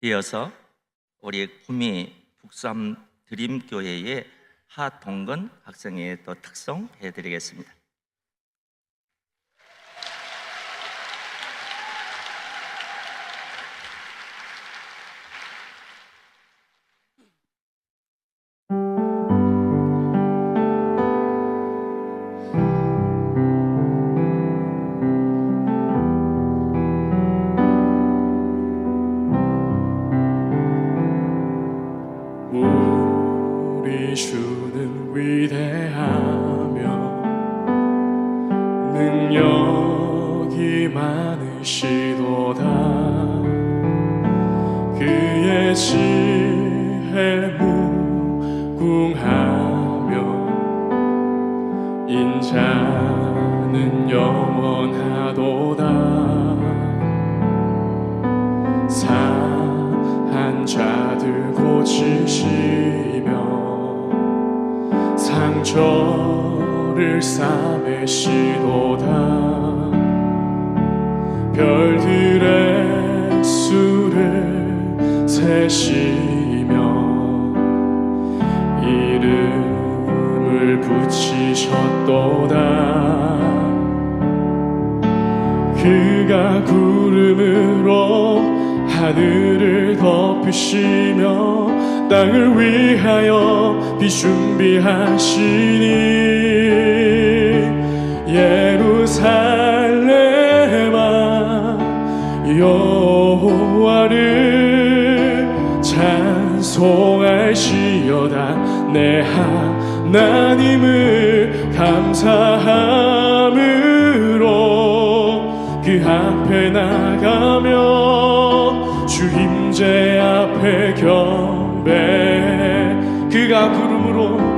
이어서 우리 구미 북삼 드림교회의 하동건 학생의 또 특성 해드리겠습니다. 능력이 많으시도다. 그의 지혜 무궁하며 인자는 영원하도다. 사한 자들 고치시며 상처 를 싸매시도다. 별들의 수를 세시며 이름을 붙이셨도다. 그가 구름으로 하늘을 덮으시며 땅을 위하여 비 준비하시니 예루살렘아 여호와를 찬송할지어다. 내 하나님을 감사함으로 그 앞에 나가며 주 임재 앞에 경배. 그가 구름으로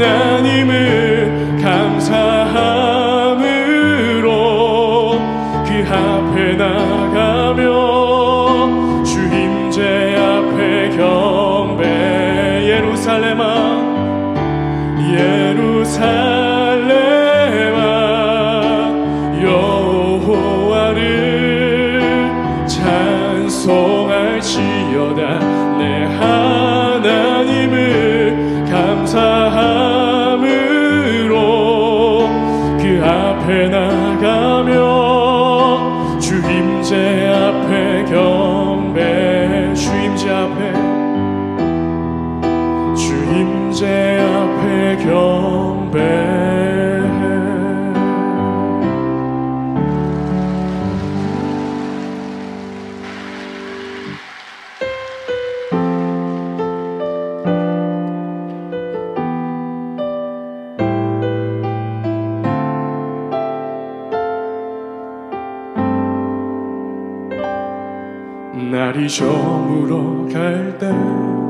하나님을 감사함으로 그 앞에 나 임재 앞에 경배 날이 저물어 갈때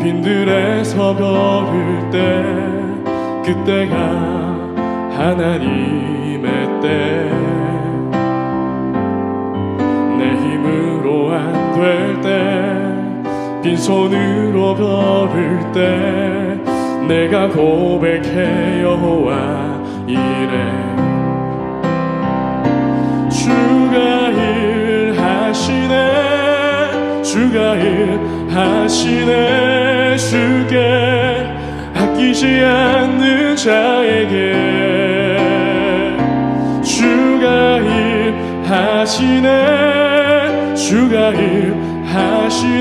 빈들에서 걸을 때 그때가 하나님의 때. 내 힘으로 안 될 때 빈손으로 걸을 때 내가 고백해 여호와 이래. 주가 일하시네 주가 일하시네 주께 아끼지 않는 자에게 일하시네 주가 일하시네.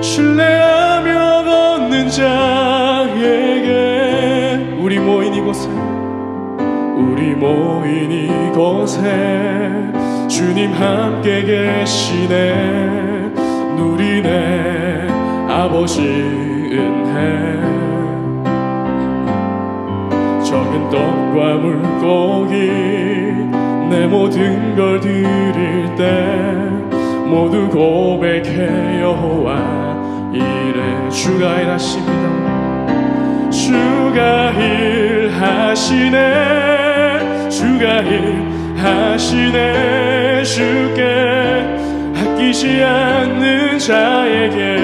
신뢰하며 걷는 자에게 우리 모인 이곳에 우리 모인 이곳에 주님 함께 계시네. 누리네 아버지 은혜 적은 떡과 물고기 내 모든 걸 드릴 때 모두 고백해 여호와 이래 주가 일하십니다. 주가 일하시네. 주가 일하시네. 주께 아끼지 않는 자에게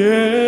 Yeah.